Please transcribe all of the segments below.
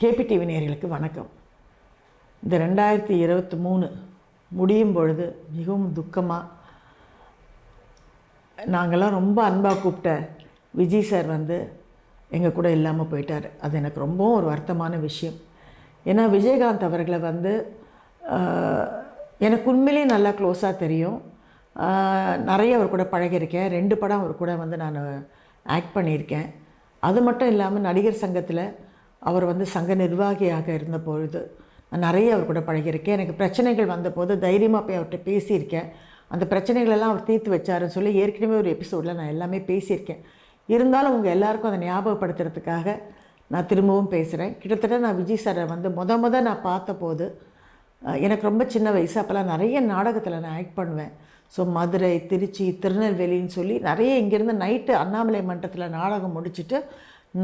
KPTV நேயர்களுக்கு வணக்கம். இந்த ரெண்டாயிரத்தி இருபத்தி மூணு முடியும் பொழுது மிகவும் துக்கமாக நாங்கள்லாம் ரொம்ப அன்பாக கூப்பிட்ட விஜய் சார் வந்து எங்கள் கூட இல்லாமல் போயிட்டார். அது எனக்கு ரொம்பவும் ஒரு வருத்தமான விஷயம். ஏன்னா விஜயகாந்த் அவர்களை வந்து எனக்கு உண்மையிலேயே நல்லா க்ளோஸாக தெரியும். நிறைய அவர் கூட பழகியிருக்கேன். ரெண்டு படம் அவர் கூட வந்து நான் ஆக்ட் பண்ணியிருக்கேன். அது மட்டும் இல்லாமல் நடிகர் சங்கத்தில் அவர் வந்து சங்க நிர்வாகியாக இருந்த பொழுது நான் நிறைய அவர் கூட பழகியிருக்கேன். எனக்கு பிரச்சனைகள் வந்தபோது தைரியமாக போய் அவர்கிட்ட பேசியிருக்கேன். அந்த பிரச்சனைகளெல்லாம் அவர் தீர்த்து வச்சாருன்னு சொல்லி ஏற்கனவே ஒரு எபிசோடில் நான் எல்லாமே பேசியிருக்கேன். இருந்தாலும் உங்கள் எல்லாருக்கும் அதை ஞாபகப்படுத்துறதுக்காக நான் திரும்பவும் பேசுகிறேன் கிட்டத்தட்ட நான் விஜய் சாரை வந்து முத முத நான் பார்த்தபோது எனக்கு ரொம்ப சின்ன வயசு. அப்போல்லாம் நிறைய நாடகத்தில் நான் ஆக்ட் பண்ணுவேன். ஸோ மதுரை திருச்சி திருநெல்வேலின்னு சொல்லி நிறைய இங்கேருந்து நைட்டு அண்ணாமலை மன்றத்தில் நாடகம் முடிச்சுட்டு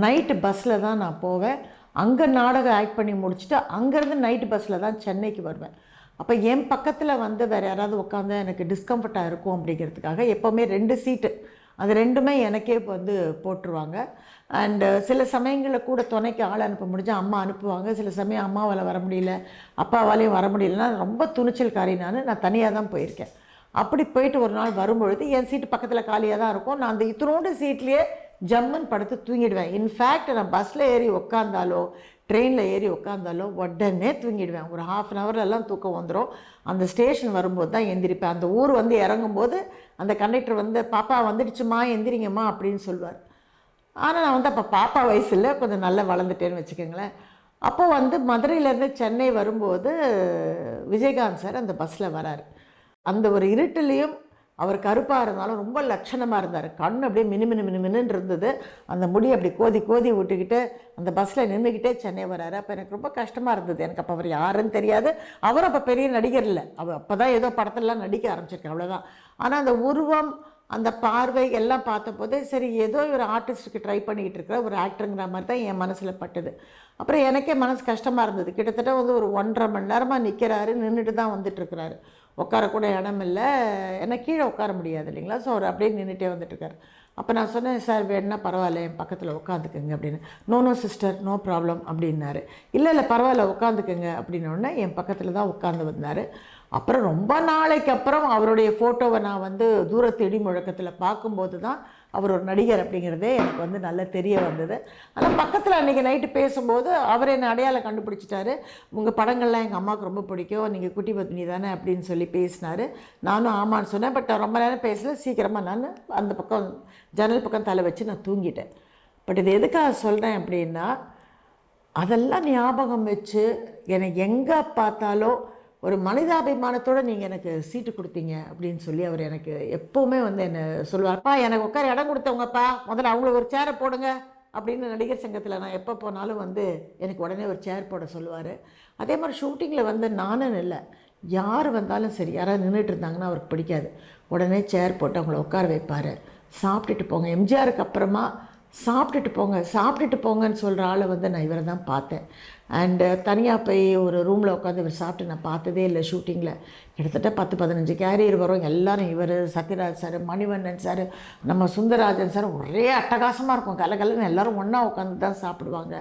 நைட்டு பஸ்ஸில் தான் நான் போவேன். அங்கே நாடகம் ஆக்ட் பண்ணி முடிச்சுட்டு அங்கேருந்து நைட்டு பஸ்ஸில் தான் சென்னைக்கு வருவேன். அப்போ என் பக்கத்தில் வந்து வேறு யாராவது உட்காந்து எனக்கு டிஸ்கம்ஃபர்ட்டாக இருக்கும் அப்படிங்கிறதுக்காக எப்போவுமே ரெண்டு சீட்டு அது ரெண்டுமே எனக்கே வந்து போட்டுருவாங்க. அண்டு சில சமயங்களில் கூட துணைக்கு ஆள் அனுப்ப முடிஞ்சால் அம்மா அனுப்புவாங்க. சில சமயம் அம்மாவால் வர முடியல அப்பாவாலையும் வர முடியலன்னா ரொம்ப துணிச்சல்காரி நான். நான் தனியாக தான் போயிருக்கேன். அப்படி போயிட்டு ஒரு நாள் வரும்பொழுது என் சீட்டு பக்கத்தில் காலியாக தான் இருக்கும். நான் அந்த இத்தனோண்டு சீட்லேயே ஜம்முன்னு படுத்து தூங்கிடுவேன். இன்ஃபேக்ட் நான் பஸ்ஸில் ஏறி உக்காந்தாலோ ட்ரெயினில் ஏறி உட்காந்தாலோ உடனே தூங்கிடுவேன். ஒரு ஹாஃப் அன் ஹவர்லலாம் தூக்கம் வந்துடும் அந்த ஸ்டேஷன் வரும்போது தான் எந்திரிப்பேன். அந்த ஊர் வந்து இறங்கும்போது அந்த கண்டக்டர் வந்து பாப்பா வந்துடுச்சுமா எந்திரிங்கம்மா அப்படின்னு சொல்லுவார். ஆனால் நான் வந்து அப்போ பாப்பா வயசில் கொஞ்சம் நல்லா வளர்ந்துட்டேன்னு வச்சுக்கோங்களேன். அப்போது வந்து மதுரையிலேருந்து சென்னை வரும்போது விஜயகாந்த் சார் அந்த பஸ்ஸில் வரார். அந்த ஒரு இருட்டுலேயும் அவர் கருப்பாக இருந்தாலும் ரொம்ப லட்சணமாக இருந்தார். கண் அப்படியே மினு மினு மினு மினுன்னு இருந்தது. அந்த முடி அப்படி கோதி கோதி விட்டுக்கிட்டு அந்த பஸ்ஸில் நின்றுக்கிட்டே சென்னை வராரு. அப்போ எனக்கு ரொம்ப கஷ்டமாக இருந்தது. எனக்கு அப்போ அவர் யாருன்னு தெரியாது. அவரும் அப்போ பெரிய நடிகர் இல்லை. அவர் அப்போ தான் ஏதோ படத்திலலாம் நடிக்க ஆரம்பிச்சிருக்கேன் அவ்வளோதான் ஆனால் அந்த உருவம் அந்த பார்வை எல்லாம் பார்த்தபோது சரி ஏதோ ஒரு ஆர்டிஸ்ட்டுக்கு ட்ரை பண்ணிக்கிட்டு இருக்கிற ஒரு ஆக்டருங்கிற மாதிரி தான் என் மனசில் பட்டுது. அப்புறம் எனக்கே மனசு கஷ்டமாக இருந்தது. கிட்டத்தட்ட வந்து ஒரு ஒன்றரை மணி நேரமாக நிற்கிறாரு நின்றுட்டு தான் வந்துட்டுருக்கிறாரு உட்காரக்கூட இடம் இல்லை ஏன்னா கீழே உட்கார முடியாது இல்லைங்களா? ஸோ அவர் அப்படியே நின்றுட்டே வந்துட்டுருக்காரு. அப்போ நான் சொன்னேன் சார் வேணுன்னா பரவாயில்ல என் பக்கத்தில் உட்காந்துக்குங்க அப்படின்னு. No no sister no problem அப்படின்னாரு. இல்லை இல்லை பரவாயில்ல உட்காந்துக்குங்க அப்படின்னோடனே என் பக்கத்தில் தான் உட்காந்து வந்தார். அப்புறம் ரொம்ப நாளைக்கு அப்புறம் அவருடைய ஃபோட்டோவை நான் வந்து தூரத்து இடி முழக்கத்தில் பார்க்கும்போது தான் அவர் ஒரு நடிகர் அப்படிங்கிறதே எனக்கு வந்து நல்லா தெரிய வந்தது. ஆனால் பக்கத்தில் அன்றைக்கி நைட்டு பேசும்போது அவர் என்னை அடையாளம் கண்டுபிடிச்சிட்டாரு. உங்கள் படங்கள்லாம் எங்கள் அம்மாவுக்கு ரொம்ப பிடிக்கும். நீங்கள் குட்டி பத்னி தானே அப்படின்னு சொல்லி பேசினார். நானும் ஆமான்னு சொன்னேன். பட் ரொம்ப நேரம் பேசல. சீக்கிரமாக நான் அந்த பக்கம் ஜன்னல் பக்கம் தலை வச்சு நான் தூங்கிட்டேன். பட் இது எதுக்காக சொல்கிறேன் அப்படின்னா அதெல்லாம் ஞாபகம் வச்சு என்னை எங்கே பார்த்தாலோ ஒரு மனிதாபிமானத்தோடு நீங்கள் எனக்கு சீட்டு கொடுத்தீங்க அப்படின்னு சொல்லி அவர் எனக்கு எப்போவுமே வந்து என்னை சொல்லுவார்ப்பா எனக்கு உட்கார இடம் கொடுத்தவங்கப்பா முதல்ல அவங்களுக்கு ஒரு சேரை போடுங்க அப்படின்னு நடிகர் சங்கத்தில் நான் எப்போ போனாலும் வந்து எனக்கு உடனே ஒரு சேர் போட சொல்லுவார். அதே மாதிரி ஷூட்டிங்கில் வந்து நானும் இல்லை. யார் வந்தாலும் சரி யாராவது நின்றுட்டு இருந்தாங்கன்னா அவருக்கு பிடிக்காது. உடனே சேர் போட்டு அவங்கள உட்கார வைப்பார். சாப்பிட்டுட்டு போங்க. எம்ஜிஆருக்கு அப்புறமா சாப்பிட்டுட்டு போங்க சாப்பிட்டுட்டு போங்கன்னு சொல்கிற ஆளை வந்து நான் இவரை தான் பார்த்தேன். அண்டு uh, தனியாக போய் ஒரு ரூமில் உட்காந்து இவர் சாப்பிட்டு நான் பார்த்ததே இல்லை ஷூட்டிங்கில் கிட்டத்தட்ட பத்து பதினஞ்சு கேரியர் வரும். எல்லோரும் இவர் சத்யராஜ் சார் மணிவண்ணன் சார் நம்ம சுந்தரராஜன் சார் ஒரே அட்டகாசமாக இருக்கும். கலகலன்னு எல்லோரும் ஒன்றா உட்காந்து தான் சாப்பிடுவாங்க.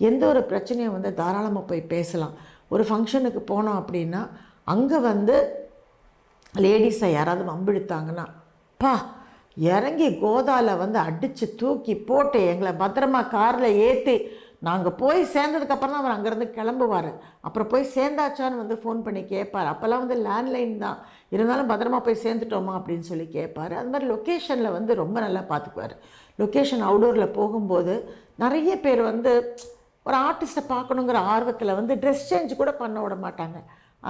எந்த ஒரு பிரச்சனையும் வந்து தாராளமாக போய் பேசலாம். ஒரு ஃபங்க்ஷனுக்கு போனோம் அப்படின்னா அங்கே வந்து லேடிஸை யாராவது வம்பிழுத்தாங்கன்னா பா இறங்கி கோதாவில் வந்து அடித்து தூக்கி போட்டு எங்களை பத்திரமா காரில் ஏற்றி நாங்கள் போய் சேர்ந்ததுக்கப்புறம் தான் அவர் அங்கேருந்து கிளம்புவார். அப்புறம் போய் சேர்ந்தாச்சான்னு வந்து ஃபோன் பண்ணி கேட்பார் அப்போல்லாம் வந்து லேண்ட்லைன் தான். இருந்தாலும் பத்திரமா போய் சேர்ந்துட்டோமா அப்படின்னு சொல்லி கேட்பார் அது மாதிரி லொக்கேஷனில் வந்து ரொம்ப நல்லா பார்த்துக்குவார் லொக்கேஷன் அவுடோரில் போகும்போது நிறைய பேர் வந்து ஒரு ஆர்டிஸ்ட்டை பார்க்கணுங்கிற ஆர்வத்தில் வந்து ட்ரெஸ் சேஞ்ச் கூட பண்ண விட மாட்டாங்க.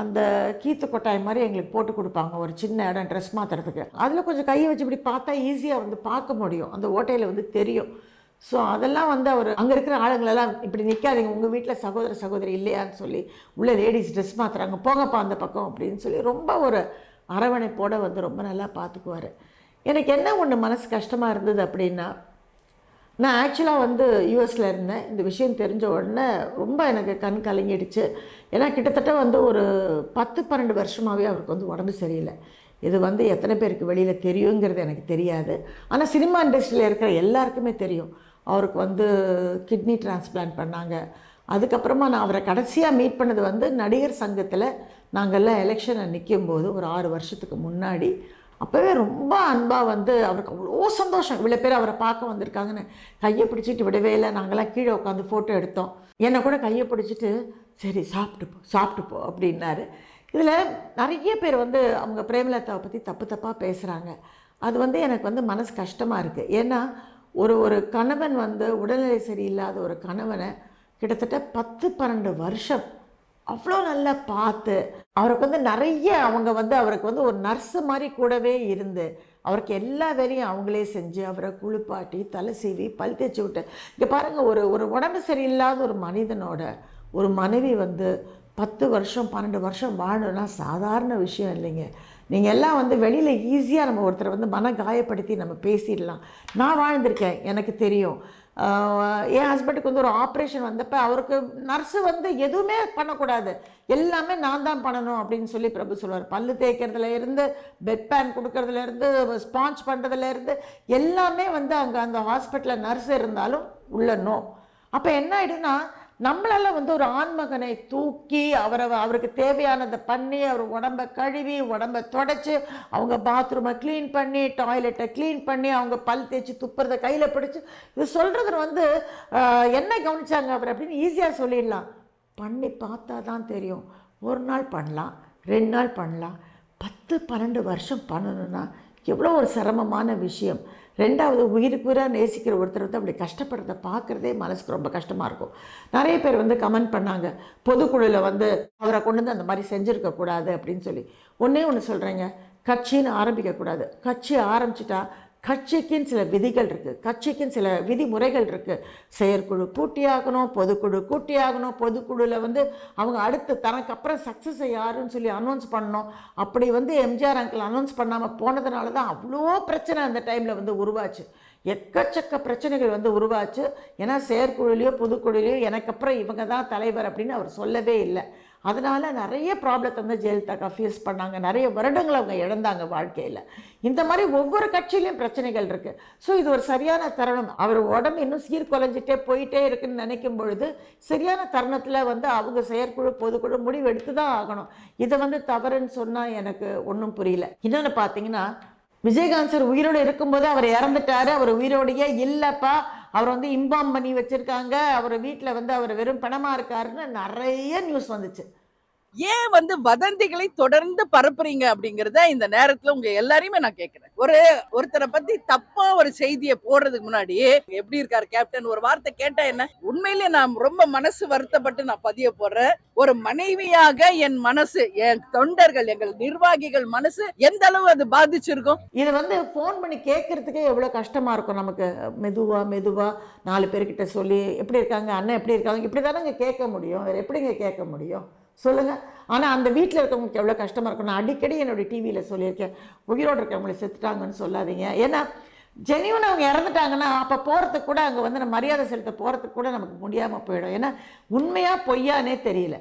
அந்த கீத்து கொட்டாய் மாதிரி எங்களுக்கு போட்டு கொடுப்பாங்க. ஒரு சின்ன இடம் ட்ரெஸ் மாற்றுறதுக்கு அதில் கொஞ்சம் கையை வச்சு இப்படி பார்த்தா ஈஸியாக வந்து பார்க்க முடியும். அந்த ஓட்டையில் வந்து தெரியும். ஸோ அதெல்லாம் வந்து அவர் அங்கே இருக்கிற ஆளுங்களெல்லாம் இப்படி நிற்காதீங்க உங்கள் வீட்டில் சகோதர சகோதரி இல்லையான்னு சொல்லி உள்ளே லேடிஸ் ட்ரெஸ் மாற்றுறாங்க போங்கப்பா அந்த பக்கம் அப்படின்னு சொல்லி ரொம்ப ஒரு அரவணைப்போடு வந்து ரொம்ப நல்லா பார்த்துக்குவார் எனக்கு என்ன ஒன்று மனசு கஷ்டமாக இருந்தது அப்படின்னா நான் ஆக்சுவலாக வந்து யூஎஸில் இருந்தேன். இந்த விஷயம் தெரிஞ்ச உடனே ரொம்ப எனக்கு கண் கலங்கிடுச்சு. ஏன்னா கிட்டத்தட்ட வந்து ஒரு பத்து பன்னெண்டு வருஷமாகவே அவருக்கு வந்து உடம்பு சரியில்லை. இது வந்து எத்தனை பேருக்கு வெளியில் தெரியுங்கிறது எனக்கு தெரியாது. ஆனால் சினிமா இண்டஸ்ட்ரியில் இருக்கிற எல்லாருக்குமே தெரியும். அவருக்கு வந்து கிட்னி டிரான்ஸ்பிளான்ட் பண்ணாங்க. அதுக்கப்புறமா நான் அவரை கடைசியாக மீட் பண்ணது வந்து நடிகர் சங்கத்தில் நாங்கள்லாம் எலெக்ஷனை நிற்கும் போது ஒரு ஆறு வருஷத்துக்கு முன்னாடி அப்போவே ரொம்ப அன்பாக வந்து அவருக்கு அவ்வளோ சந்தோஷம். இவ்வளோ பேர் அவரை பார்க்க வந்திருக்காங்கன்னு. கையை பிடிச்சிட்டு விடவே இல்லை. நாங்கள்லாம் கீழே உட்காந்து ஃபோட்டோ எடுத்தோம். என்னை கூட கையை பிடிச்சிட்டு சரி சாப்பிட்டு போ சாப்பிட்டு போ அப்படின்னாரு. இதில் நிறைய பேர் வந்து அவங்க பிரேமலதாவை பற்றி தப்பு தப்பாக பேசுகிறாங்க அது வந்து எனக்கு வந்து மனசு கஷ்டமாக இருக்குது ஏன்னா ஒரு ஒரு கணவன் வந்து உடல்நிலை சரியில்லாத ஒரு கணவனை கிட்டத்தட்ட பத்து பன்னெண்டு வருஷம் அவ்வளோ நல்லா பார்த்து அவருக்கு வந்து நிறைய அவங்க வந்து அவருக்கு வந்து ஒரு நர்ஸு மாதிரி கூடவே இருந்து அவருக்கு எல்லா வேலையும் அவங்களே செஞ்சு அவரை குளிப்பாட்டி தலை சீவி பல் தேய்ச்சி விட்டு இங்கே பாருங்கள் ஒரு ஒரு உடம்பு சரியில்லாத ஒரு மனிதனோட ஒரு மனைவி வந்து பத்து வருஷம் பன்னெண்டு வருஷம் வாழணும்னா சாதாரண விஷயம் இல்லைங்க. நீங்கள் எல்லாம் வந்து வெளியில் ஈஸியாக நம்ம ஒருத்தரை வந்து மன காயப்படுத்தி நம்ம பேசிடலாம். நான் வாழ்ந்திருக்கேன் எனக்கு தெரியும். என் ஹஸ்பண்டுக்கு வந்து ஒரு ஆப்ரேஷன் வந்தப்போ அவருக்கு நர்ஸு வந்து எதுவுமே பண்ணக்கூடாது. எல்லாமே நான் தான் பண்ணணும் அப்படின்னு சொல்லி பிரபு சொல்லுவார். பல்லு தேய்க்கிறதுல இருந்து பெட் பேன் கொடுக்கறதுலேருந்து ஸ்பான்ச் ஸ்பாஞ்ச் எல்லாமே வந்து அங்கே அந்த ஹாஸ்பிட்டலில் நர்ஸ் இருந்தாலும் உள்ள நோ அப்போ என்ன ஆயிடும்னா நம்மளால வந்து ஒரு ஆண்மகனை தூக்கி அவரை அவருக்கு தேவையானதை பண்ணி அவர் உடம்ப கழுவி உடம்ப தொடச்சி அவங்க பாத்ரூமை க்ளீன் பண்ணி டாய்லெட்டை க்ளீன் பண்ணி அவங்க பல் தேய்ச்சி துப்புறதை கையில் பிடிச்சி இது சொல்கிறது வந்து என்ன கவனிச்சாங்க அவர் அப்படின்னு ஈஸியாக சொல்லிடலாம். பண்ணி பார்த்தா தான் தெரியும். ஒரு நாள் பண்ணலாம் ரெண்டு நாள் பண்ணலாம் பத்து பன்னெண்டு வருஷம் பண்ணணும்னா எவ்வளோ ஒரு சிரமமான விஷயம். ரெண்டாவது உயிருக்குறாக நேசிக்கிற ஒருத்தர் வந்து அப்படி கஷ்டப்படுறத பார்க்குறதே மனசுக்கு ரொம்ப கஷ்டமாக இருக்கும். நிறைய பேர் வந்து கமெண்ட் பண்ணாங்க. பொதுக்குழுவில் வந்து அவரை கொண்டு வந்து அந்த மாதிரி செஞ்சுருக்கக்கூடாது அப்படின்னு சொல்லி. ஒன்றே ஒன்று சொல்கிறேங்க கட்சின்னு ஆரம்பிக்கக்கூடாது. கட்சி ஆரம்பிச்சிட்டா கட்சிக்குன்னு சில விதிகள் இருக்குது கட்சிக்குன்னு சில விதிமுறைகள் இருக்குது செயற்குழு கூட்டியாகணும் பொதுக்குழு கூட்டியாகணும் பொதுக்குழுவில் வந்து அவங்க அடுத்து தனக்கு அப்புறம் சக்ஸஸ் யாருன்னு சொல்லி அனௌன்ஸ் பண்ணணும். அப்படி வந்து எம்ஜிஆர் அங்கிள் அனௌன்ஸ் பண்ணாமல் போனதுனால தான் அவ்வளோ பிரச்சனை அந்த டைமில் வந்து உருவாச்சு. எக்கச்சக்க பிரச்சனைகள் வந்து உருவாச்சு. ஏன்னா செயற்குழுலையோ பொதுக்குழுலையோ எனக்கு அப்புறம் இவங்க தான் தலைவர் அப்படின்னு அவர் சொல்லவே இல்லை. அதனால் நிறைய ப்ராப்ளத்தை வந்து ஜெயலலிதாக்கா ஃபேஸ் பண்ணாங்க. நிறைய வருடங்கள் அவங்க இழந்தாங்க வாழ்க்கையில். இந்த மாதிரி ஒவ்வொரு கட்சியிலையும் பிரச்சனைகள் இருக்குது ஸோ இது ஒரு சரியான தருணம். அவர் உடம்பு இன்னும் சீர்குலைஞ்சிட்டே போயிட்டே இருக்குன்னு நினைக்கும் பொழுது சரியான தருணத்தில் வந்து அவங்க செயற்குழு பொதுக்குழு முடிவு எடுத்து தான் ஆகணும். இதை வந்து தவறுன்னு சொன்னால் எனக்கு ஒன்றும் புரியல. இன்னொன்று பார்த்தீங்கன்னா விஜயகாந்த் சார் உயிரோடு இருக்கும்போது அவர் இறந்துட்டாரு. அவர் உயிரோடையே இல்லைப்பா. அவர் வந்து இம்பாம் பண்ணி வச்சுருக்காங்க. அவர் வீட்டில் வந்து அவர் வெறும் பணமாக இருக்காருன்னு நிறைய நியூஸ் வந்துச்சு. ஏன் வந்து வதந்திகளை தொடர்ந்து பரப்புறீங்க அப்படிங்கறத இந்த நேரத்துல உங்க எல்லாரையுமே நான் கேக்குறேன். ஒரு ஒருத்தரை பத்தி தப்பா ஒரு செய்தியை போடுறதுக்கு முன்னாடி எப்படி இருக்காரு கேப்டன்? ஒரு வார்த்தை கேட்டா என்ன? உண்மையிலேயே நான் ரொம்ப மனசு வருத்தப்பட்டு நான் பதிய போடுறேன். ஒரு மனைவியாக என் மனசு என் தொண்டர்கள் எங்கள் நிர்வாகிகள் மனசு எந்த அளவு அது பாதிச்சிருக்கும்? இது வந்து ஃபோன் பண்ணி கேட்கறதுக்கே எவ்வளோ கஷ்டமாக இருக்கும் நமக்கு? மெதுவாக மெதுவாக நாலு பேர்கிட்ட சொல்லி எப்படி இருக்காங்க அண்ணன் எப்படி இருக்காங்க? இப்படி தானேங்க கேட்க முடியும். வேறு எப்படிங்க கேட்க முடியும்? சொல்லுங்கள் ஆனால் அந்த வீட்டில் இருக்கவங்களுக்கு எவ்வளோ கஷ்டமாக இருக்கும் நான் அடிக்கடி என்னுடைய டிவியில் சொல்லியிருக்கேன். உயிரோடு இருக்கவங்களை செத்துட்டாங்கன்னு சொல்லாதீங்க. ஏன்னா ஜெனியூன் அவங்க இறந்துட்டாங்கன்னா அப்போ போகிறதுக்கு கூட அங்கே வந்து நம்ம மரியாதை செலுத்த போகிறதுக்கு கூட நமக்கு முடியாமல் போயிடும். ஏன்னா உண்மையாக பொய்யானே தெரியல.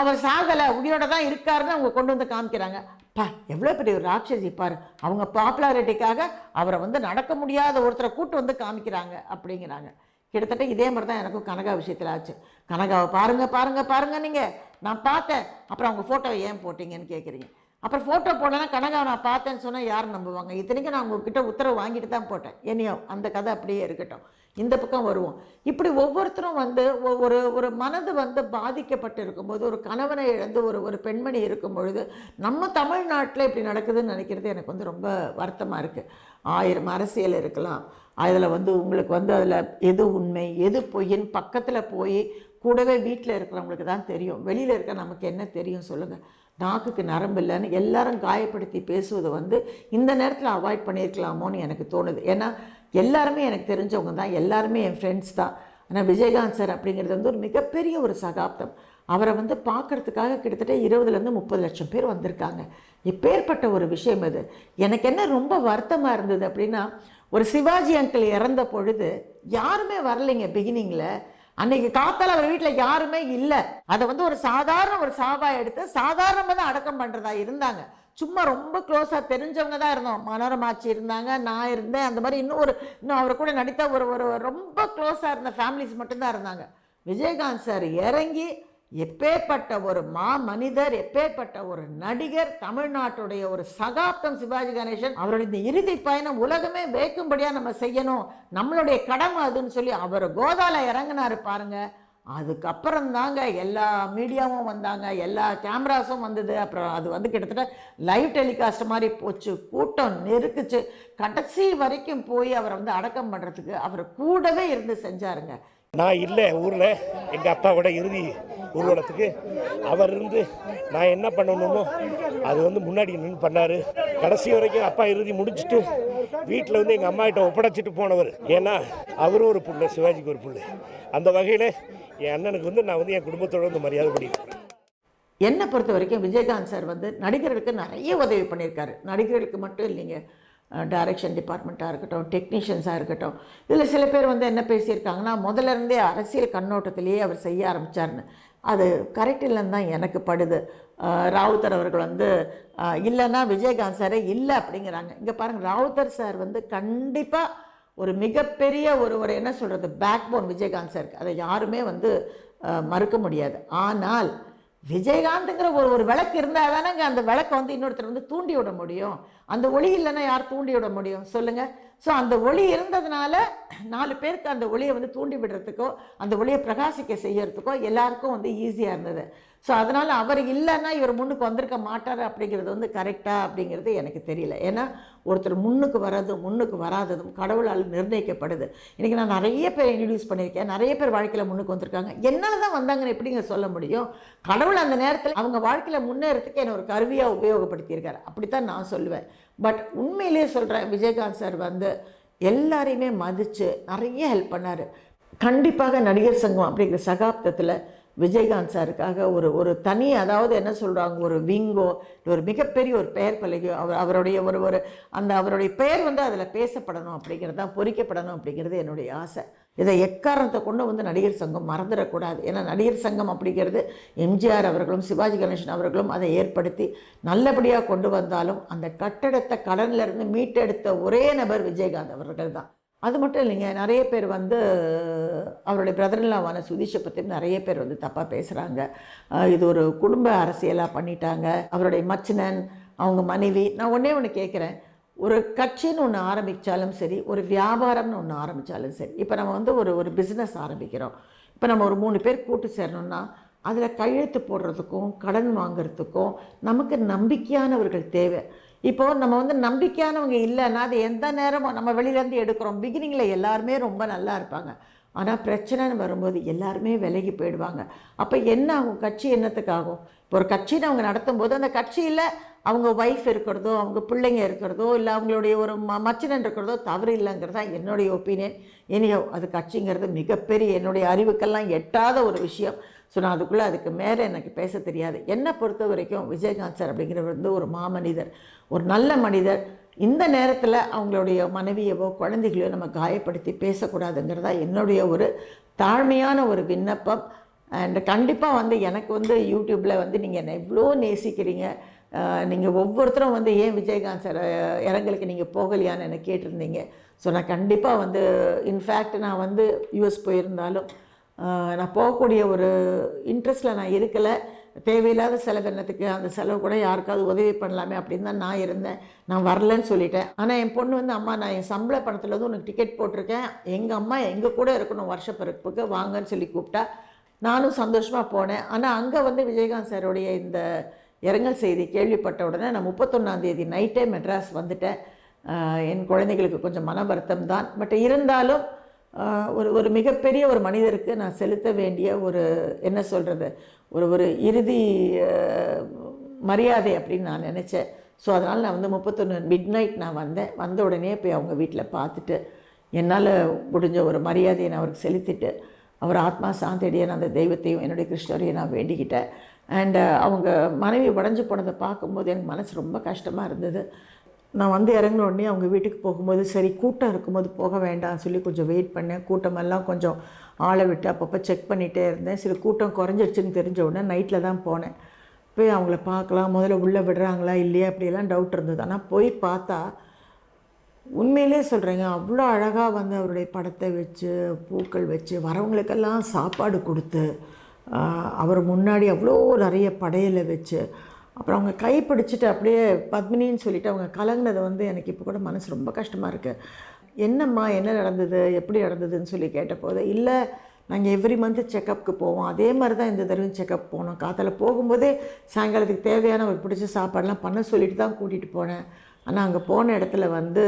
அவர் சாகலை உயிரோட தான் இருக்காருன்னு அவங்க கொண்டு வந்து காமிக்கிறாங்க. பா எவ்வளோ பெரிய ஒரு ராட்சசி பாரு. அவங்க பாப்புலாரிட்டிக்காக அவரை வந்து நடக்க முடியாத ஒருத்தரை கூட்டு வந்து காமிக்கிறாங்க அப்படிங்கிறாங்க. கிட்டத்தட்ட இதே மாதிரி தான் எனக்கும் கனகா விஷயத்தில் ஆச்சு. கனகாவை பாருங்க பாருங்கள் பாருங்க நீங்கள் நான் பார்த்தேன். அப்புறம் அவங்க ஃபோட்டோவை ஏன் போட்டீங்கன்னு கேட்குறீங்க அப்புறம் ஃபோட்டோ போடலன்னா கனகாவை நான் பார்த்தேன்னு சொன்னால் யார் நம்புவாங்க? இத்தனைக்கும் நான் உங்ககிட்ட உத்தரவு வாங்கிட்டு தான் போட்டேன். என்னையோ அந்த கதை அப்படியே இருக்கட்டும். இந்த பக்கம் வருவோம். இப்படி ஒவ்வொருத்தரும் வந்து ஒரு ஒரு மனது வந்து பாதிக்கப்பட்டு இருக்கும்போது ஒரு கணவனை இழந்து ஒரு ஒரு பெண்மணி இருக்கும் பொழுது நம்ம தமிழ்நாட்டில் இப்படி நடக்குதுன்னு நினைக்கிறது எனக்கு வந்து ரொம்ப வருத்தமாக இருக்குது ஆயிரம் அரசியல் இருக்கலாம். அதில் வந்து உங்களுக்கு வந்து அதில் எது உண்மை எது பொய்ன்னு பக்கத்தில் போய் கூடவே வீட்டில் இருக்கிறவங்களுக்கு தான் தெரியும். வெளியில் இருக்க நமக்கு என்ன தெரியும் சொல்லுங்கள் நாக்குக்கு நரம்பு இல்லைன்னு எல்லாரும் காயப்படுத்தி பேசுவதை வந்து இந்த நேரத்தில் அவாய்ட் பண்ணியிருக்கலாமோன்னு எனக்கு தோணுது. ஏன்னா எல்லாருமே எனக்கு தெரிஞ்சவங்க தான் எல்லாருமே என் ஃப்ரெண்ட்ஸ் தான். ஆனால் விஜயகாந்த் சார் அப்படிங்கிறது வந்து ஒரு மிகப்பெரிய ஒரு சகாப்தம். அவரை வந்து பார்க்கறதுக்காக கிட்டத்தட்ட இருபதுலேருந்து முப்பது லட்சம் பேர் வந்திருக்காங்க. இப்பேற்பட்ட ஒரு விஷயம் இது எனக்கு என்ன ரொம்ப வருத்தமாக இருந்தது அப்படின்னா ஒரு சிவாஜி அங்கிள் இறந்த பொழுது யாருமே வரலைங்க பிகினிங்கில் அன்னைக்கு காத்தால் அவர் வீட்டில் யாருமே இல்லை. அதை வந்து ஒரு சாதாரண ஒரு சாபா எடுத்து சாதாரணமாக தான் அடக்கம் பண்ணுறதா இருந்தாங்க. சும்மா ரொம்ப க்ளோஸாக தெரிஞ்சவங்க தான் இருந்தோம். மனோரமாச்சி இருந்தாங்க நான் இருந்தேன். அந்த மாதிரி இன்னும் ஒரு இன்னும் அவர் கூட நடித்த ஒரு ஒரு ரொம்ப க்ளோஸாக இருந்த ஃபேமிலிஸ் மட்டும்தான் இருந்தாங்க. விஜயகாந்த் சார் இறங்கி எப்பேற்பட்ட ஒரு மா மனிதர் எப்பேற்பட்ட ஒரு நடிகர் தமிழ்நாட்டுடைய ஒரு சகாப்தம் சிவாஜி கணேசன் அவருடைய இந்த இறுதி பயணம் உலகமே வேக்கும்படியாக நம்ம செய்யணும். நம்மளுடைய கடமை அதுன்னு சொல்லி அவர் கோதால இறங்குனாரு பாருங்க. அதுக்கப்புறம் தாங்க எல்லா மீடியாவும் வந்தாங்க எல்லா கேமராஸும் வந்தது. அப்புறம் அது வந்து கிட்டத்தட்ட லைவ் டெலிகாஸ்ட் மாதிரி போச்சு. கூட்டம் நெருக்குச்சு. கடைசி வரைக்கும் போய் அவரை வந்து அடக்கம் பண்ணுறதுக்கு அவர் கூடவே இருந்து செஞ்சாருங்க. நான் இல்லை ஊரில். எங்கள் அப்பாவோட இறுதி ஊர்வலத்துக்கு. அவர் இருந்து நான் என்ன பண்ணணுமோ அது வந்து முன்னாடி நின்று பண்ணார். கடைசி வரைக்கும் அப்பா இறுதி முடிச்சுட்டு வீட்டில் வந்து எங்கள் அம்மா கிட்ட ஒப்படைச்சிட்டு போனவர். ஏன்னா அவரும் ஒரு புள்ள சிவாஜிக்கு ஒரு புள்ள. அந்த வகையில் என் அண்ணனுக்கு வந்து நான் வந்து என் குடும்பத்தோட வந்து மரியாதை பண்ணிக்கிறேன். என்னை பொறுத்த வரைக்கும் விஜயகாந்த் சார் வந்து நடிகர்களுக்கு நிறைய உதவி பண்ணியிருக்காரு. நடிகர்களுக்கு மட்டும் இல்லைங்க டைரக்ஷன் டிபார்ட்மெண்ட்டாக இருக்கட்டும் டெக்னீஷியன்ஸாக இருக்கட்டும். இதில் சில பேர் வந்து என்ன பேசியிருக்காங்கன்னா முதல்ல இருந்தே அரசியல் கண்ணோட்டத்திலேயே அவர் செய்ய ஆரம்பித்தார்னு அது கரெக்ட் இல்லைன்னு தான் எனக்கு படுது. ராவுத்தர் அவர்கள் வந்து இல்லைன்னா விஜயகாந்த் சாரே இல்லை அப்படிங்கிறாங்க. இங்கே பாருங்கள் ராவுத்தர் சார் வந்து கண்டிப்பாக ஒரு மிகப்பெரிய ஒரு ஒரு என்ன சொல்கிறது பேக் போன் விஜயகாந்த் சாருக்கு. அதை யாருமே வந்து மறுக்க முடியாது. ஆனால் விஜயகாந்துங்கிற ஒரு ஒரு விளக்கு இருந்தால் தானேங்க அந்த விளக்கை வந்து இன்னொருத்தர் வந்து தூண்டி விட முடியும். அந்த ஒளி இல்லைன்னா யார் தூண்டி விட முடியும்? சொல்லுங்கள் ஸோ அந்த ஒளி இருந்ததுனால நாலு பேருக்கு அந்த ஒளியை வந்து தூண்டி விடுறதுக்கோ அந்த ஒளியை பிரகாசிக்க செய்யறதுக்கோ எல்லாருக்கும் வந்து ஈஸியாக இருந்தது. ஸோ அதனால் அவர் இல்லைன்னா இவர் முன்னுக்கு வந்திருக்க மாட்டார் அப்படிங்கிறது வந்து கரெக்டாக அப்படிங்கிறது எனக்கு தெரியல. ஏன்னா ஒருத்தர் முன்னுக்கு வர்றதும் முன்னுக்கு வராததும் கடவுளால் நிர்ணயிக்கப்படுது. இன்றைக்கி நான் நிறைய பேர் இன்ட்ரடியூஸ் பண்ணியிருக்கேன். நிறைய பேர் வாழ்க்கையில் முன்னுக்கு வந்திருக்காங்க. என்னால் தான் வந்தாங்கன்னு எப்படிங்க சொல்ல முடியும்? கடவுள் அந்த நேரத்தில் அவங்க வாழ்க்கையில் முன்னேறதுக்கு என்னை ஒரு கருவியாக உபயோகப்படுத்தியிருக்காரு. அப்படித்தான் நான் சொல்லுவேன். பட் உண்மையிலேயே சொல்கிறேன் விஜயகாந்த் சார் வந்து எல்லாரையுமே மதித்து நிறைய ஹெல்ப் பண்ணார். கண்டிப்பாக நடிகர் சங்கம் அப்படிங்கிற சகாப்தத்தில் விஜயகாந்த் சாருக்காக ஒரு ஒரு தனி அதாவது என்ன சொல்கிறாங்க ஒரு விங்கோ ஒரு மிகப்பெரிய ஒரு பெயர் பலகையோ அவர் அவருடைய ஒரு ஒரு அந்த அவருடைய பெயர் வந்து அதில் பேசப்படணும் அப்படிங்கிறது தான் பொறிக்கப்படணும் அப்படிங்கிறது என்னுடைய ஆசை. இதை எக்காரணத்தை கொண்டு வந்து நடிகர் சங்கம் மறந்துடக்கூடாது. ஏன்னா நடிகர் சங்கம் அப்படிங்கிறது எம்ஜிஆர் அவர்களும் சிவாஜி கணேசன் அவர்களும் அதை ஏற்படுத்தி நல்லபடியாக கொண்டு வந்தாலும் அந்த கட்டடத்தை கடனிலிருந்து மீட்டெடுத்த ஒரே நபர் விஜயகாந்த் அவர்கள் தான். அது மட்டும் இல்லைங்க நிறைய பேர் வந்து அவருடைய பிரதர்லாவான சுதீஷை பற்றி நிறைய பேர் வந்து தப்பாக பேசுகிறாங்க இது ஒரு குடும்ப அரசியலாக பண்ணிட்டாங்க. அவருடைய மச்சினன் அவங்க மனைவி நான் ஒன்றே ஒன்று கேட்குறேன் ஒரு கட்சின்னு ஒன்று ஆரம்பித்தாலும் சரி ஒரு வியாபாரம்னு ஒன்று ஆரம்பித்தாலும் சரி இப்போ நம்ம வந்து ஒரு ஒரு பிஸ்னஸ் ஆரம்பிக்கிறோம். இப்போ நம்ம ஒரு மூணு பேர் கூட்டு சேரணும்னா அதில் கையெழுத்து போடுறதுக்கும் கடன் வாங்குறதுக்கும் நமக்கு நம்பிக்கையானவர்கள் தேவை. இப்போ நம்ம வந்து நம்பிக்கையானவங்க இல்லைன்னா அது எந்த நேரமும் நம்ம வெளியிலேருந்து எடுக்கிறோம். பிகினிங்கில் எல்லாருமே ரொம்ப நல்லா இருப்பாங்க. ஆனால் பிரச்சனைன்னு வரும்போது எல்லாருமே விலகி போயிடுவாங்க. அப்போ என்ன ஆகும் கட்சி என்னத்துக்காகும் இப்போ ஒரு கட்சின்னு அவங்க நடத்தும் போது அந்த கட்சியில் அவங்க ஒய்ஃப் இருக்கிறதோ அவங்க பிள்ளைங்க இருக்கிறதோ இல்லை அவங்களுடைய ஒரு ம மச்சினன் இருக்கிறதோ தவறு இல்லைங்கிறது தான் என்னுடைய ஒப்பீனியன் இனியோ அது கட்சிங்கிறது மிகப்பெரிய என்னுடைய அறிவுக்கெல்லாம் எட்டாத ஒரு விஷயம். ஸோ நான் அதுக்குள்ளே அதுக்கு மேலே எனக்கு பேச தெரியாது. என்னை பொறுத்த வரைக்கும் விஜயகாந்த் சார் அப்படிங்கிறவர் வந்து ஒரு மாமனிதர். ஒரு நல்ல மனிதர். இந்த நேரத்தில் அவங்களுடைய மனைவியவோ குழந்தைகளையோ நம்ம காயப்படுத்தி பேசக்கூடாதுங்கிறதா என்னுடைய ஒரு தாழ்மையான ஒரு விண்ணப்பம். அண்ட் கண்டிப்பாக வந்து எனக்கு வந்து யூடியூப்பில் வந்து நீங்கள் என்னை எவ்வளோ நேசிக்கிறீங்க. நீங்கள் ஒவ்வொருத்தரும் வந்து ஏன் விஜயகாந்த் சார் இறங்கலுக்கு நீங்கள் போகலையான்னு என்னை கேட்டிருந்தீங்க. ஸோ நான் கண்டிப்பாக வந்து இன்ஃபேக்ட் நான் வந்து யூஎஸ் போயிருந்தாலும் நான் போகக்கூடிய ஒரு இன்ட்ரெஸ்ட்டில் நான் இருக்கலை. தேவையில்லாத செலவு என்னத்துக்கு அந்த செலவு கூட யாருக்காவது உதவி பண்ணலாமே அப்படின்னு தான் நான் இருந்தேன். நான் வரலன்னு சொல்லிட்டேன். ஆனால் என் பொண்ணு வந்து அம்மா நான் என் சம்பள பணத்தில் வந்து உனக்கு டிக்கெட் போட்டிருக்கேன். எங்கள் அம்மா எங்கள் கூட இருக்கணும்? வருஷ பிறப்புக்கு வாங்கன்னு சொல்லி கூப்பிட்டா நானும் சந்தோஷமாக போனேன். ஆனால் அங்கே வந்து விஜயகாந்த் சாருடைய இந்த இரங்கல் செய்தி கேள்விப்பட்ட உடனே நான் முப்பத்தொன்னாந்தேதி நைட்டே மெட்ராஸ் வந்துட்டேன். என் குழந்தைகளுக்கு கொஞ்சம் மன வருத்தம் தான். பட் இருந்தாலும் ஒரு ஒரு மிகப்பெரிய ஒரு மனிதருக்கு நான் செலுத்த வேண்டிய ஒரு என்ன சொல்கிறது ஒரு ஒரு இறுதி மரியாதை அப்படின்னு நான் நினச்சேன். ஸோ அதனால் நான் வந்து முப்பத்தொன்று மிட் நைட் நான் வந்தேன். வந்த உடனே போய் அவங்க வீட்டில் பார்த்துட்டு என்னால் முடிஞ்ச ஒரு மரியாதையை நான் அவருக்கு செலுத்திட்டு அவர் ஆத்மா சாந்தடியை நான் அந்த தெய்வத்தையும் என்னுடைய கிருஷ்ணரையும் நான் வேண்டிக்கிட்டேன். அண்டு அவங்க மனைவி உடஞ்சி போனதை பார்க்கும்போது எனக்கு மனசு ரொம்ப கஷ்டமாக இருந்தது. நான் வந்து இறங்கின உடனே அவங்க வீட்டுக்கு போகும்போது சரி கூட்டம் இருக்கும்போது போக வேண்டாம்னு சொல்லி கொஞ்சம் வெயிட் பண்ணேன். கூட்டமெல்லாம் கொஞ்சம் ஆளை விட்டு அப்பப்போ செக் பண்ணிகிட்டே இருந்தேன். சரி கூட்டம் குறைஞ்சிருச்சுன்னு தெரிஞ்ச உடனே நைட்டில் தான் போனேன். போய் அவங்கள பார்க்கலாம். முதல்ல உள்ளே விடுறாங்களா இல்லையா? அப்படியெல்லாம் டவுட் இருந்தது. ஆனால் போய் பார்த்தா உண்மையிலே சொல்கிறேங்க அவ்வளோ அழகாக வந்து அவருடைய படத்தை வச்சு பூக்கள் வச்சு வரவங்களுக்கெல்லாம் சாப்பாடு கொடுத்து அவர் முன்னாடி அவ்வளோ நிறைய படையலை வச்சு அப்புறம் அவங்க கை பிடிச்சிட்டு அப்படியே பத்மினின்னு சொல்லிட்டு அவங்க கலங்கினதை வந்து எனக்கு இப்போ கூட மனசு ரொம்ப கஷ்டமாக இருக்குது என்னம்மா என்ன நடந்தது? எப்படி நடந்ததுன்னு சொல்லி கேட்டபோது இல்லை நாங்கள் எவ்ரி மந்த் செக்கப்புக்கு போவோம். அதே மாதிரி தான் இந்த தடவையும் செக்கப் போனோம். காத்தில் போகும்போதே சாயங்காலத்துக்கு தேவையான ஒரு பிடிச்ச சாப்பாடெலாம் பண்ண சொல்லிட்டு தான் கூட்டிகிட்டு போனேன். ஆனால் அங்கே போன இடத்துல வந்து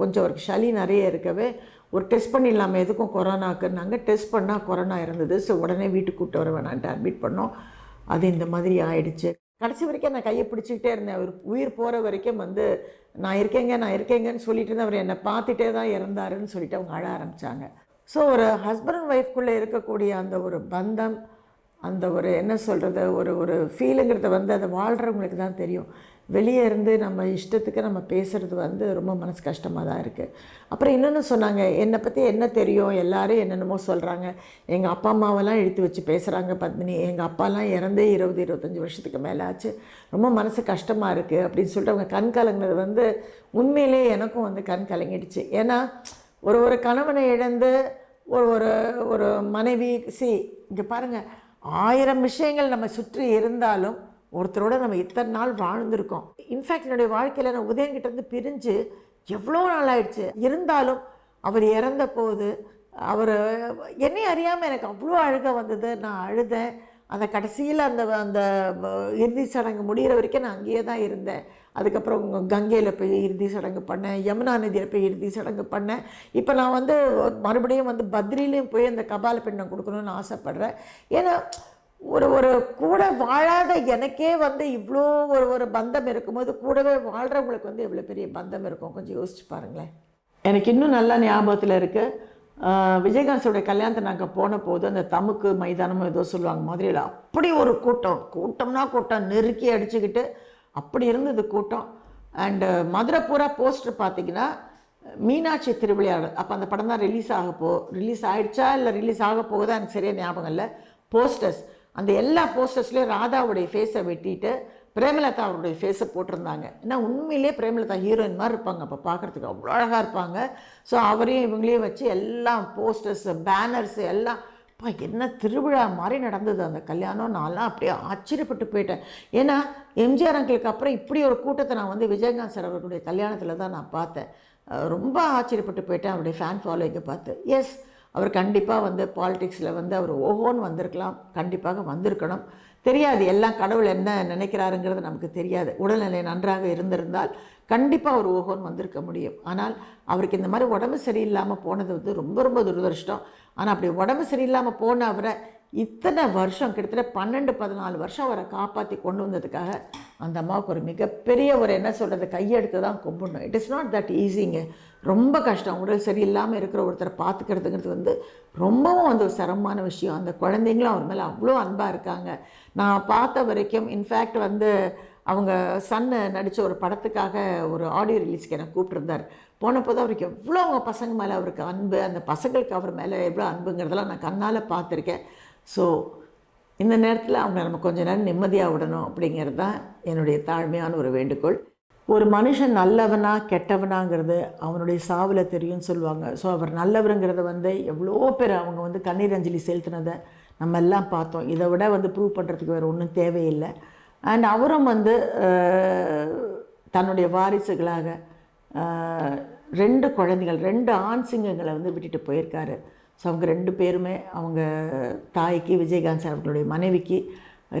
கொஞ்சம் ஒரு சளி நிறைய இருக்கவே ஒரு டெஸ்ட் பண்ணிடலாமே எதுக்கும் கொரோனாக்குன்னாங்க டெஸ்ட் பண்ணால் கொரோனா இருந்தது. ஸோ உடனே வீட்டுக்கு கூப்பிட்டு வர வேணான்ட்டு அட்மிட் பண்ணோம். அது இந்த மாதிரி ஆயிடுச்சு. கடைசி வரைக்கும் நான் கையை பிடிச்சிக்கிட்டே இருந்தேன். அவர் உயிர் போகிற வரைக்கும் வந்து நான் இருக்கேங்க நான் இருக்கேங்கன்னு சொல்லிட்டு இருந்தேன். அவர் என்னை பார்த்துட்டே தான் இறந்தாருன்னு சொல்லிட்டு அவங்க அழ ஆரம்பித்தாங்க ஸோ ஒரு ஹஸ்பண்ட் அண்ட் ஒய்ஃப்குள்ளே இருக்கக்கூடிய அந்த ஒரு பந்தம் அந்த ஒரு என்ன சொல்கிறது ஒரு ஒரு ஃபீலுங்கிறத வந்து அதை வாழ்கிறவங்களுக்கு தான் தெரியும். வெளியே இருந்து நம்ம இஷ்டத்துக்கு நம்ம பேசுகிறது வந்து ரொம்ப மனசு கஷ்டமாக தான் இருக்குது அப்புறம் இன்னொன்று சொன்னாங்க என்னை பற்றி என்ன தெரியும்? எல்லாரும் என்னென்னமோ சொல்கிறாங்க எங்கள் அப்பா அம்மாவெல்லாம் எடுத்து வச்சு பேசுகிறாங்க பத்மினி. எங்கள் அப்பாலாம் இறந்தே இருபது இருபத்தஞ்சி வருஷத்துக்கு மேலே ஆச்சு. ரொம்ப மனசு கஷ்டமாக இருக்குது அப்படின்னு சொல்லிட்டு அவங்க கண் கலங்கினது வந்து உண்மையிலே எனக்கும் வந்து கண் கலங்கிடுச்சு. ஏன்னா ஒரு ஒரு கணவனை இழந்து ஒரு ஒரு ஒரு மனைவி சி இங்கே பாருங்கள் ஆயிரம் விஷயங்கள் நம்ம சுற்றி இருந்தாலும் ஒருத்தரோட நம்ம இத்தனை நாள் வாழ்ந்திருக்கோம். இன்ஃபேக்ட் என்னுடைய வாழ்க்கையில் நான் உதயங்கிட்டேருந்து பிரிஞ்சு எவ்வளோ நாள் ஆயிடுச்சு. இருந்தாலும் அவர் இறந்த போது அவர் என்னை அறியாமல் எனக்கு அவ்வளோ அழுக வந்தது. நான் அழுதேன். அந்த கடைசியில் அந்த அந்த இறுதி சடங்கு முடிகிற வரைக்கும் நான் அங்கேயே தான் இருந்தேன். அதுக்கப்புறம் கங்கையில் போய் இறுதி சடங்கு பண்ணேன். யமுனா நதியில் போய் இறுதி சடங்கு பண்ணேன். இப்போ நான் வந்து மறுபடியும் வந்து பத்ரிலையும் போய் அந்த கபால பெண்ணை கொடுக்கணும்னு ஆசைப்பட்றேன். ஏன்னா ஒரு ஒரு கூட வாழாத எனக்கே வந்து இவ்வளோ ஒரு ஒரு பந்தம் இருக்கும்போது கூடவே வாழ்கிறவங்களுக்கு வந்து எவ்வளோ பெரிய பந்தம் இருக்கும். கொஞ்சம் யோசிச்சு பாருங்களேன். எனக்கு இன்னும் நல்லா ஞாபகத்தில் இருக்குது விஜயகாந்தோடைய கல்யாணத்தை நாங்கள் போன போது அந்த தமுக்கு மைதானமும் ஏதோ சொல்லுவாங்க மதுரையில் அப்படி ஒரு கூட்டம். கூட்டம்னா கூட்டம். நெருக்கி அடிச்சுக்கிட்டு அப்படி இருந்தது கூட்டம். அண்டு மதுரை பூரா போஸ்டர் பார்த்தீங்கன்னா மீனாட்சி திருவிளையாடல். அப்போ அந்த படம் தான் ரிலீஸ் ஆக போ ரிலீஸ் ஆகிடுச்சா இல்லை ரிலீஸ் ஆக போகுதா எனக்கு சரியாக ஞாபகம் இல்லை. போஸ்டர்ஸ் அந்த எல்லா போஸ்டர்ஸ்லேயும் ராதாவுடைய ஃபேஸை வெட்டிட்டு பிரேமலதா அவருடைய ஃபேஸை போட்டிருந்தாங்க. ஏன்னா உண்மையிலே பிரேமலதா ஹீரோயின் மாதிரி இருப்பாங்க. அப்போ பார்க்குறதுக்கு அவ்வளோ அழகாக இருப்பாங்க. ஸோ அவரையும் இவங்களையும் வச்சு எல்லாம் போஸ்டர்ஸ் பேனர்ஸ் எல்லாம் அப்பா என்ன திருவிழா மாதிரி நடந்தது அந்த கல்யாணம்? நான்லாம் அப்படியே ஆச்சரியப்பட்டு போயிட்டேன். ஏன்னா எம்ஜிஆர் அங்கிளுக்கு அப்புறம் இப்படி ஒரு கூட்டத்தை நான் வந்து விஜயகாந்த் சார் அவர்களுடைய கல்யாணத்தில் தான் நான் பார்த்தேன். ரொம்ப ஆச்சரியப்பட்டு போயிட்டேன். அவருடைய ஃபேன் ஃபாலோயிங்கை பார்த்து. எஸ் அவர் கண்டிப்பாக வந்து பாலிடிக்ஸில் வந்து அவர் ஓஹோன்னு வந்திருக்கலாம். கண்டிப்பாக வந்திருக்கணும். தெரியாது எல்லாம் கடவுள் என்ன நினைக்கிறாருங்கிறது நமக்கு தெரியாது. உடல்நிலை நன்றாக இருந்திருந்தால் கண்டிப்பாக அவர் ஓஹோன்னு வந்திருக்க முடியும். ஆனால் அவருக்கு இந்த மாதிரி உடம்பு சரியில்லாமல் போனது வந்து ரொம்ப ரொம்ப துரதிருஷ்டம். ஆனால் அப்படி உடம்பு சரியில்லாமல் போன அவரை இத்தனை வருஷம் கிட்டத்தட்ட பன்னெண்டு பதினாலு வருஷம் அவரை காப்பாற்றி கொண்டு வந்ததுக்காக அந்த அம்மாவுக்கு ஒரு மிகப்பெரிய ஒரு என்ன சொல்கிறது கையெடுத்து தான் கும்பிடணும். இட் இஸ் நாட் தட் ஈஸிங்க ரொம்ப கஷ்டம். உடல் சரியில்லாமல் இருக்கிற ஒருத்தரை பார்த்துக்கிறதுங்கிறது வந்து ரொம்பவும் வந்து ஒரு சிரமமான விஷயம். அந்த குழந்தைங்களும் அவர் மேலே அவ்வளோ அன்பாக இருக்காங்க. நான் பார்த்த வரைக்கும் இன்ஃபேக்ட் வந்து அவங்க சன்னு நடித்த ஒரு படத்துக்காக ஒரு ஆடியோ ரிலீஸ்க்கு என்னை கூப்பிட்டுருந்தார். போனப்போது அவருக்கு எவ்வளோ அவங்க பசங்க மேலே அவருக்கு அன்பு அந்த பசங்களுக்கு அவர் மேலே எவ்வளோ அன்புங்கிறதெல்லாம் நான் கண்ணால் பார்த்துருக்கேன். ஸோ இந்த நேரத்தில் அவங்க நம்ம கொஞ்ச நேரம் நிம்மதியாக விடணும் அப்படிங்கிறது தான் என்னுடைய தாழ்மையான ஒரு வேண்டுகோள். ஒரு மனுஷன் நல்லவனா கெட்டவனாங்கிறது அவனுடைய சாவில் தெரியும்னு சொல்லுவாங்க. ஸோ அவர் நல்லவருங்கிறத வந்து எவ்வளோ பேர் அவங்க வந்து கண்ணீர் அஞ்சலி செலுத்தினதை நம்ம எல்லாம் பார்த்தோம். இதை விட வந்து ப்ரூவ் பண்ணுறதுக்கு வேறு ஒன்றும் தேவையில்லை. அண்ட் அவரும் வந்து தன்னுடைய வாரிசுகளாக ரெண்டு குழந்தைகள் ரெண்டு ஆண் சிங்கங்களை வந்து விட்டுட்டு போயிருக்காரு. ஸோ அவங்க ரெண்டு பேருமே அவங்க தாய்க்கு விஜயகாந்த் சார் அவர்களுடைய மனைவிக்கு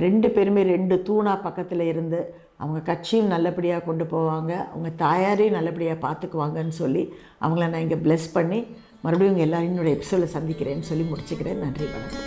ரெண்டு பேருமே ரெண்டு தூணா பக்கத்தில் இருந்து அவங்க கட்சியும் நல்லபடியாக கொண்டு போவாங்க. அவங்க தாயாரையும் நல்லபடியாக பார்த்துக்குவாங்கன்னு சொல்லி அவங்கள நான் இங்கே ப்ளெஸ் பண்ணி மறுபடியும் இங்கே எல்லாரும் என்னோட எபிசோடில் சந்திக்கிறேன்னு சொல்லி முடிச்சுக்கிறேன். நன்றி வணக்கம்.